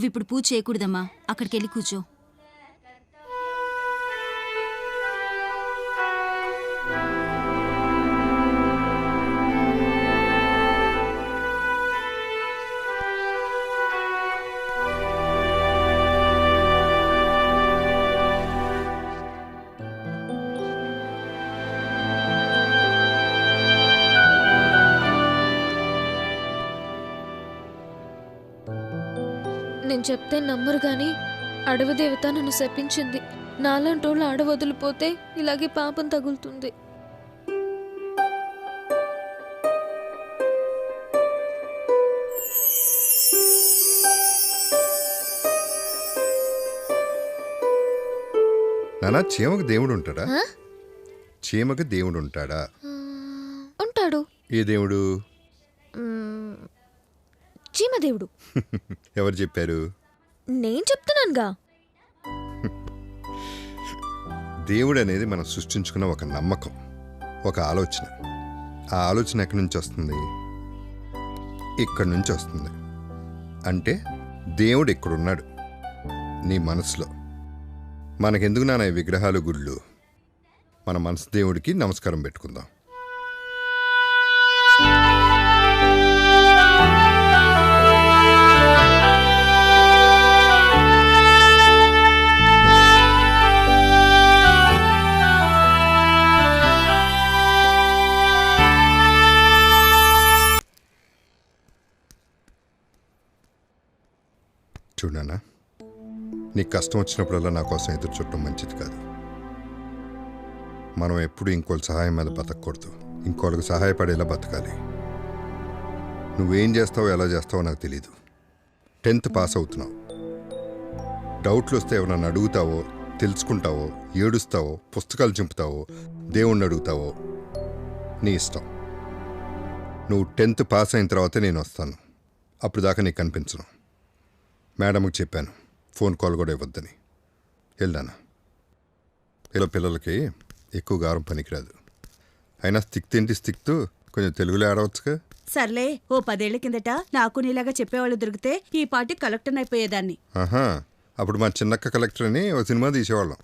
నువ్విప్పుడు పూజ చేయకూడదమ్మా. అక్కడికి వెళ్ళి కూర్చో. నేను చెప్తే నమ్మరు గాని అడవి దేవత నన్ను శపించింది. నాలాంటోళ్ళు ఆడ వదిలిపోతే ఇలాగే పాపం తగులుతుంది. నానా చీమకు దేవుడు ఉంటాడా? చీమకు దేవుడు ఉంటాడా ఉంటాడు. ఏ దేవుడు. చీమదేవుడు. ఎవరు చెప్పారు? నేను చెప్తున్నానుగా. దేవుడు అనేది మనం సృష్టించుకున్న ఒక నమ్మకం ఒక ఆలోచన. ఆ ఆలోచన ఎక్కడి నుంచి వస్తుంది? ఇక్కడి నుంచి వస్తుంది. అంటే దేవుడు ఇక్కడున్నాడు నీ మనసులో. మనకెందుకు నాన్న ఈ విగ్రహాలు గుళ్ళు? మన మనసు దేవుడికి నమస్కారం పెట్టుకుందాం. చూడనా? నీకు కష్టం వచ్చినప్పుడల్లా నా కోసం ఎదురు చుట్టం మంచిది కాదు. మనం ఎప్పుడు ఇంకోళ్ళ సహాయం మీద బతకూడదు ఇంకోళ్ళకి సహాయపడేలా బతకాలి. నువ్వేం చేస్తావో ఎలా చేస్తావో నాకు తెలీదు. టెన్త్ పాస్ అవుతున్నావు. డౌట్లు వస్తే ఎవరన్నా అడుగుతావో తెలుసుకుంటావో ఏడుస్తావో పుస్తకాలు చింపుతావో దేవుణ్ణి అడుగుతావో నీ ఇష్టం. నువ్వు టెన్త్ పాస్ అయిన తర్వాతే నేను వస్తాను. అప్పుడు దాకా నీకు కనిపించను. మేడంకి చెప్పాను. ఫోన్ కాల్ కూడా ఇవ్వద్దని. వెళ్ళాను? ఇలా పిల్లలకి ఎక్కువ గారం పనికిరాదు. అయినా స్టిక్ తింటి స్టిక్తూ కొంచెం తెలుగులో ఆడవచ్చుగా సర్లే ఓ పదేళ్ళ కిందట నాకు నీలాగా చెప్పేవాళ్ళు దొరికితే ఈ పాటి కలెక్టర్ అయిపోయేదాన్ని. ఆహా అప్పుడు మా చిన్నక్క కలెక్టర్ అని ఒక సినిమా తీసేవాళ్ళం.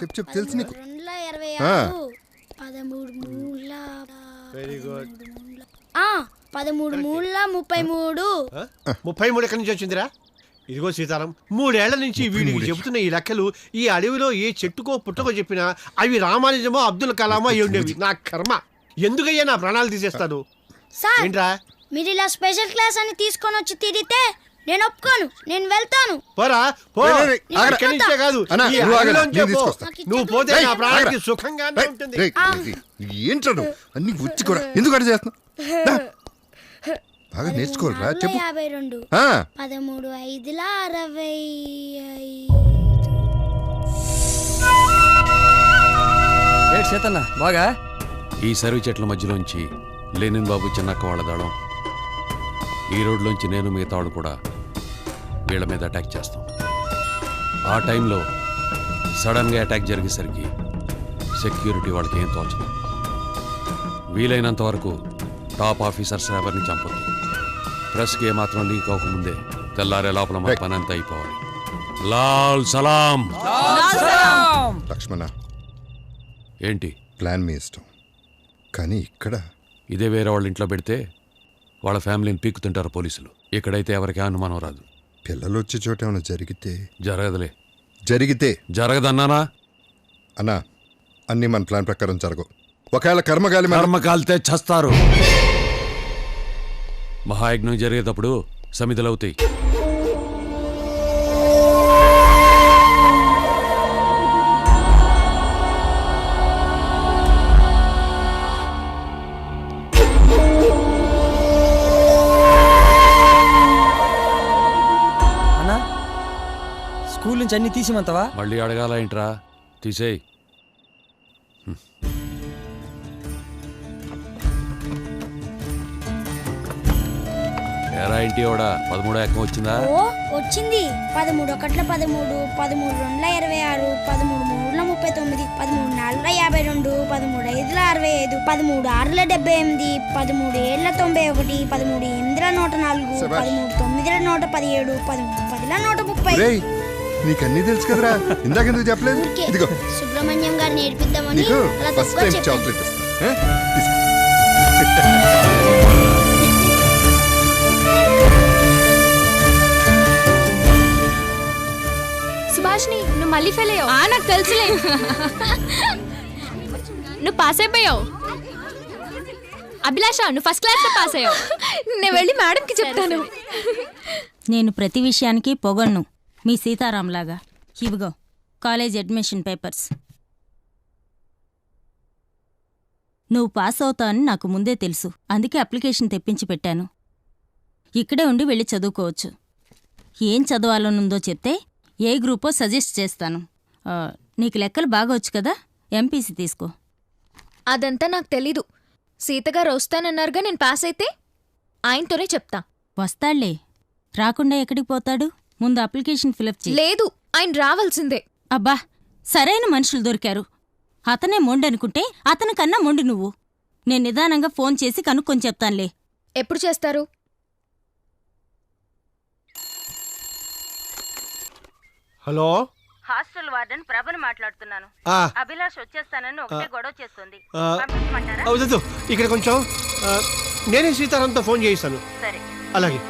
చెప్పు చెప్పు తెలుసు నీకు. వెరీ గుడ్ ఆ, పదమూడు మూల ముప్పై మూడు. ముప్పై మూడు ఎక్కడి నుంచి వచ్చిందిరా? ఇదిగో సీతారాం మూడేళ్ళ నుంచి వీడికి చెబుతున్న ఈ లెక్కలు ఈ అడవిలో ఏ చెట్టుకో పుట్టకో చెప్పినా అవి రామానుజమో అబ్దుల్ కలామో అయి ఉండేవి. నా కర్మ. ఎందుకయ్యా నా ప్రాణాలు తీసేస్తాను? సార్ ఏంట్రా? మీరు ఇలా స్పెషల్ క్లాస్ అని తీసుకొని వచ్చి తిరిగితే నేను ఒప్పుకోను నేను వెళ్తాను. పోరా పో. రేయ్, రేయ్, రేయ్, ఆగరా. ఇక్కడి నుంచే కాదు అన్నా, ఈ నువ్వు ఆగరా, అడవిలోంచే నేను పో. తీసుకొస్తా. నువ్వు పోతే రేయ్, నా ప్రాణానికి ఆగరా. సుఖంగానే రేయ్, ఉంటుంది. రేయ్, రేయ్, ఏంట్రా నువ్వు? అన్ని వచ్చి కూడా ఎందుకు చేస్తున్నావు? దా. బాగా నేర్చుకోవాలిరా నాలుగుల చెప్పు. యాభై రెండు. ఆ, పదమూడు ఐదుల అరవై ఐదు. సీతన్న బాగా? ఈ సరువు చెట్ల మధ్యలోంచి లెనిన్ బాబు చిన్నక్క వాళ్ళ దళం. ఈ రోడ్లోంచి నేను మిగతా వాళ్ళు కూడా వీళ్ళ మీద అటాక్ చేస్తాం. ఆ టైంలో సడన్గా అటాక్ జరిగేసరికి సెక్యూరిటీ వాళ్ళకి ఏం తోచదు. వీలైనంత వరకు టాప్ ఆఫీసర్స్ ఎవరిని చంపొద్దు. ప్రెస్కి ఏమాత్రం లీక్ అవ్వకముందే తెల్లారే లోపల మా పని అంతా అయిపోవాలి. లాల్ సలాం! లక్ష్మణ ఏంటి? ప్లాన్ మీ ఇష్టం. కానీ ఇక్కడ ఇదే వేరే వాళ్ళ ఇంట్లో పెడితే వాళ్ళ ఫ్యామిలీని పీక్కుతుంటారు పోలీసులు. ఇక్కడైతే ఎవరికి అనుమానం రాదు. పిల్లలు వచ్చే చోట ఏమైనా జరిగితే? జరగదులే. జరిగితే? జరగదన్నానా? అన్నా అన్నీ మన ప్లాన్ ప్రకారం జరగవు. ఒకవేళ కర్మగాలి మన కర్మ కాలితే చస్తారు. మహాయజ్ఞం జరిగేటప్పుడు సమిధులవుతాయి నుంచి అన్ని తీసిమంతావా? మళ్ళీ అడగాల ఏంట్రా? తీసేయ్. ఇంటి ఓడా? పదమూడో ఎక్కం వచ్చిందా? ఓ వచ్చింది. పదమూడు ఒకట్ల పదమూడు పదమూడు రెండుల ఇరవై ఆరు పదమూడు మూడుల ముప్పై తొమ్మిది పదమూడు నాలుగుల యాభై రెండు పదమూడు ఐదుల అరవై ఐదు పదమూడు ఆరుల డెబ్బై ఎనిమిది పదమూడు ఏళ్ళ తొంభై ఒకటి పదమూడు ఎనిమిదిల నూట నాలుగు. పదమూడు తొమ్మిదిల నూట పదిహేడు పదమూడు పదిల నూట ముప్పై. రేయ్ నీకన్నీ తెలుసు కదరా. ఇందాక ఎందుకు చెప్పలేదు ఇదిగో. సుబ్రహ్మణ్యం గారు నేర్పిద్దామని నీకు ఫస్ట్ టైం చాక్లెట్. సుభాష్ని నువ్వు మళ్ళీ ఫెయిల్ అయ్యావు. నాకు తెలుసులే. నువ్వు పాస్ అయిపోయావు. అభిలాష నువ్వు ఫస్ట్ క్లాస్లో పాస్ అయ్యావు. నేను వెళ్ళి మేడంకి చెప్తాను. నేను ప్రతి విషయానికి పొగడ్ను. మీ సీతారాంలాగా ఇవిగో కాలేజ్ అడ్మిషన్ పేపర్స్. నువ్వు పాస్ అవుతావని నాకు ముందే తెలుసు. అందుకే అప్లికేషన్ తెప్పించి పెట్టాను. ఇక్కడే ఉండి వెళ్ళి చదువుకోవచ్చు. ఏం చదవాలనుందో చెప్తే ఏ గ్రూపో సజెస్ట్ చేస్తాను. నీకు లెక్కలు బాగా వచ్చు కదా? ఎంపీసీ తీసుకో. అదంతా నాకు తెలీదు. సీతగారు వస్తానన్నారుగా నేను పాస్ అయితే? ఆయనతోనే చెప్తా. వస్తాళ్ళే. రాకుండా ఎక్కడికి పోతాడు? ముందు అప్లికేషన్ ఫిలప్ చేయి. లేదు ఆయన రావాల్సిందే. అబ్బా సరైన మనుషులు దొరికారు. అతనే మొండనుకుంటే అతని కన్నా మొండి నువ్వు. నేను నిదానంగా ఫోన్ చేసి కనుక్కొని చెప్తానులే. ఎప్పుడు చేస్తారు? హలో? హాస్టల్ వార్డెన్ ప్రభని మాట్లాడుతున్నాను. ఆ, అభిలాష్ వచ్చేస్తానని ఒకటే గొడవ చేస్తుంది. ఆ, అవుతుంది ఇక్కడ కొంచెం ఆ, నేనే సీతారాంతో ఫోన్ చేయిస్తాను. సరే. అలాగే.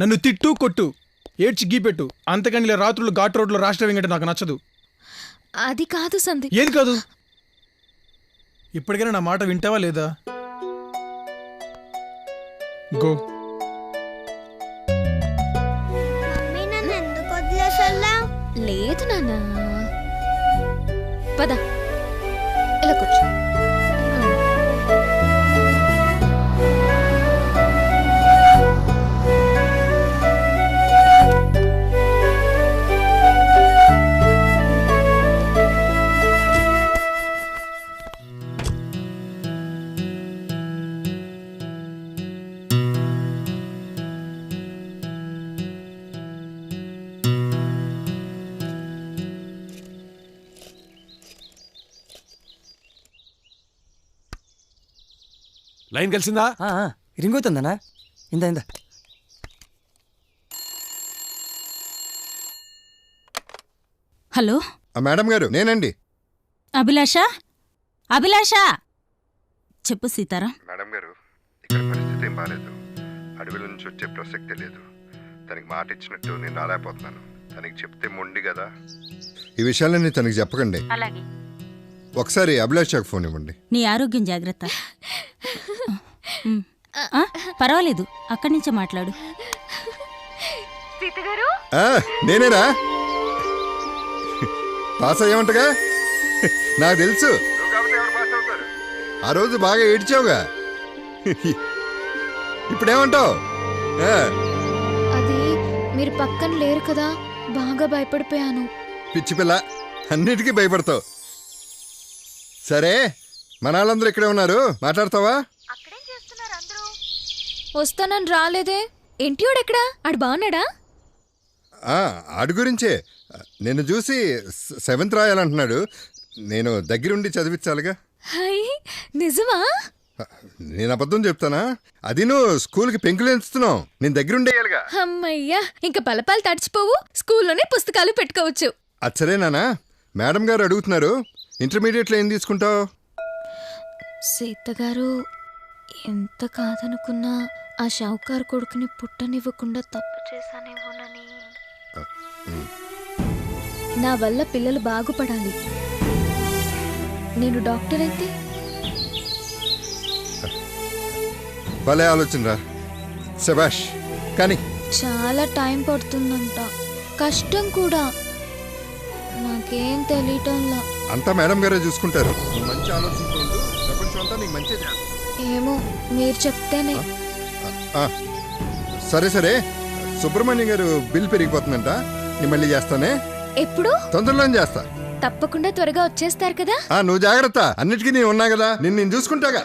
నన్ను తిట్టు కొట్టు ఏడ్చి గీపెట్టు అంతకని రాత్రులు ఘాట్ రోడ్లో రాష్ట్ర వెంకట నాకు నచ్చదు. అది కాదు సందీప్. ఏది కాదు? ఇప్పటికైనా నా మాట వింటావా లేదా? గో. లైన్ కలిసిందా? రింగ్ అవుతుందనా ఇందా ఇందా. హలో? ఆ మేడం గారు నేనండి. అభిలాష? అభిలాష? చెప్పు సీతారాం. మేడం గారు ఇక్కడ పరిస్థితి ఏం బాగాలేదు అడవిల నుంచి వచ్చే ప్రసక్తే లేదు. తనకి మాట ఇచ్చినట్టు నేను రాలేకపోతున్నాను. తనకి చెప్తే మొండి కదా. ఈ విషయాలన్నీ తనకి చెప్పకండి. అలాగే. ఒకసారి అభిలాషకు ఫోన్ ఇవ్వండి. నీ ఆరోగ్యం జాగ్రత్త. ఆ, పర్వాలేదు. అక్కడి నుంచే మాట్లాడు. ఆ, నేనేరా పాస్ అయ్యామంటగా నాకు తెలుసు. ఆ రోజు బాగా ఏడ్చావుగా. ఇప్పుడేమంటావు? ఆ, అది మీరు పక్కన లేరు కదా బాగా భయపడిపోయాను. పిచ్చి పిల్ల అన్నిటికీ భయపడతావు. సరే మన వాళ్ళందరూ ఇక్కడే ఉన్నారు. మాట్లాడతావా? వస్తానని రాలేదే. ఇంటియోడు ఎక్కడా ఆడు బాగున్నాడా? ఆడి గురించే. నిన్ను చూసి సెవెంత్ రాయాలంటున్నాడు. నేను దగ్గరుండి చదివించాలిగా. హై నిజమా? నేను అబద్ధం చెప్తానా? అది నువ్వు స్కూల్కి పెంకులు ఎంచుతున్నావు. నేను దగ్గరుండేయాలిగా. అమ్మయ్యా ఇంకా పలపాలు తడిచిపోవు. స్కూల్లోనే పుస్తకాలు పెట్టుకోవచ్చు. నానా. మేడం గారు అడుగుతున్నారు. ఇంటర్మీడియట్లో ఏం తీసుకుంటావు? సీత గారు ఎంత కాదనుకున్నా ఆ షావుకారు కొడుకుని పుట్టనివ్వకుండా తప్పు చేశానేమోనని. నా వల్ల పిల్లలు బాగుపడాలి. నేను డాక్టర్ అయితే? భలే ఆలోచన రా. శబాష్ కానీ చాలా టైం పడుతుందంట. కష్టం కూడా. నాకేం తెలియటంలా. అంతా మేడం గారే చూసుకుంటారు. మంచి ఆలోచనతో ఉండు. ప్రపంచం అంతా నీకు మంచి ఏమో మీరు చెప్తేనే. సరే సరే. సుబ్రహ్మణ్యం గారు బిల్ పెరిగిపోతుందంట. నేను మళ్ళీ చేస్తానే. ఎప్పుడు? తొందరలోనే చేస్తా. తప్పకుండా త్వరగా వచ్చేస్తారు కదా. ఆ నువ్వు జాగ్రత్త. అన్నిటికీ నేను ఉన్నా కదా. నిన్ను నేను చూసుకుంటాగా.